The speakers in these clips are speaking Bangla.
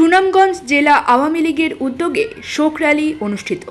সুনামগঞ্জ জেলা আওয়ামী লীগের উদ্যোগে শোক র্যালি অনুষ্ঠিত।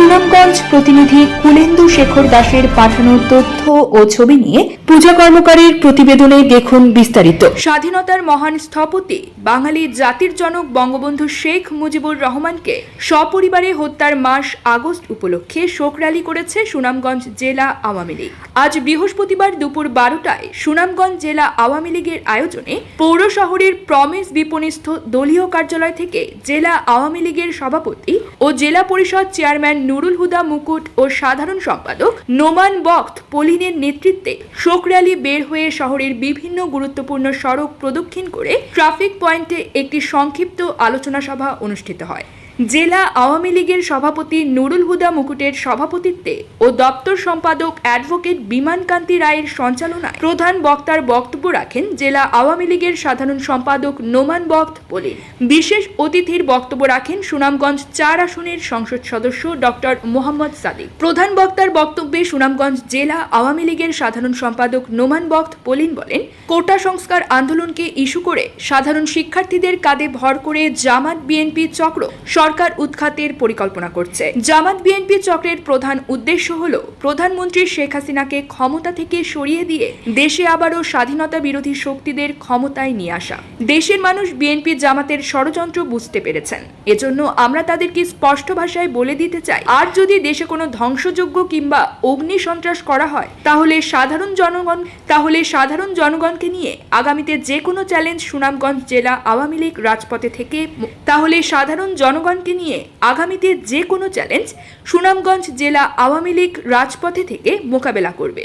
সুনামগঞ্জ প্রতিনিধি কুলেন্দু শেখর দাসের পাঠানো তথ্য ও ছবি নিয়ে পূজা কর্মকারের প্রতিবেদনে দেখুন বিস্তারিত। স্বাধীনতার মহান স্থপতি, বাঙালি জাতির জনক বঙ্গবন্ধু শেখ মুজিবুর রহমানকে সপরিবারে হত্যার মাস আগস্ট উপলক্ষে শোক র্যালি করেছে সুনামগঞ্জ জেলা আওয়ামী লীগ। আজ বৃহস্পতিবার দুপুর বারোটায় সুনামগঞ্জ জেলা আওয়ামী লীগের আয়োজনে পৌর শহরের প্রমিস বিপণিস্থ দলীয় কার্যালয় থেকে জেলা আওয়ামী লীগের সভাপতি ও জেলা পরিষদ চেয়ারম্যান নুরুল হুদা মুকুট ও সাধারণ সম্পাদক নোমান বক্ত পলিনের নেতৃত্বে শোক র্যালি বের হয়ে শহরের বিভিন্ন গুরুত্বপূর্ণ সড়ক প্রদক্ষিণ করে ট্রাফিক পয়েন্টে একটি সংক্ষিপ্ত আলোচনা সভা অনুষ্ঠিত হয়। জেলা আওয়ামী লীগের সভাপতি নুরুল হুদা মুকুটের সভাপতিত্বে ও দপ্তর সম্পাদক অ্যাডভোকেট বিমান কান্তি রায়ের সঞ্চালনায় প্রধান বক্তার বক্তব্য রাখেন জেলা আওয়ামী লীগের সাধারণ সম্পাদক নোমান বক্ত বলেন। বিশেষ অতিথির বক্তব্য রাখেন সুনামগঞ্জ চার আসনের সংসদ সদস্য ডক্টর মোহাম্মদ সাদিক। প্রধান বক্তার বক্তব্যে সুনামগঞ্জ জেলা আওয়ামী লীগের সাধারণ সম্পাদক নোমান বক্ত পলিন বলেন, কোটা সংস্কার আন্দোলনকে ইস্যু করে সাধারণ শিক্ষার্থীদের কাঁধে ভর করে জামাত বিএনপি চক্র সরকার উৎখাতের পরিকল্পনা করছে। জামাত বিএনপি চক্রের প্রধান উদ্দেশ্য হল প্রধানমন্ত্রী শেখ হাসিনাকে ক্ষমতা থেকে সরিয়ে দিয়ে দেশে আবারও স্বাধীনতা বিরোধী শক্তিদের ক্ষমতায় নিয়ে আসা। দেশের মানুষ বিএনপি জামাতের ষড়যন্ত্র বুঝতে পেরেছেন। এজন্য আমরা তাদেরকে স্পষ্ট ভাষায় বলে দিতে চাই, আর যদি দেশে কোনো ধ্বংসযোগ্য কিংবা অগ্নি সন্ত্রাস করা হয়, তাহলে সাধারণ জনগণ, তাহলে সাধারণ জনগণকে নিয়ে আগামীতে যে কোনো চ্যালেঞ্জ সুনামগঞ্জ জেলা আওয়ামী লীগ রাজপথে থেকে, তাহলে সাধারণ জনগণকে নিয়ে আগামীতে যে কোনো চ্যালেঞ্জ সুনামগঞ্জ জেলা আওয়ামী লীগ রাজপথে থেকে মোকাবেলা করবে।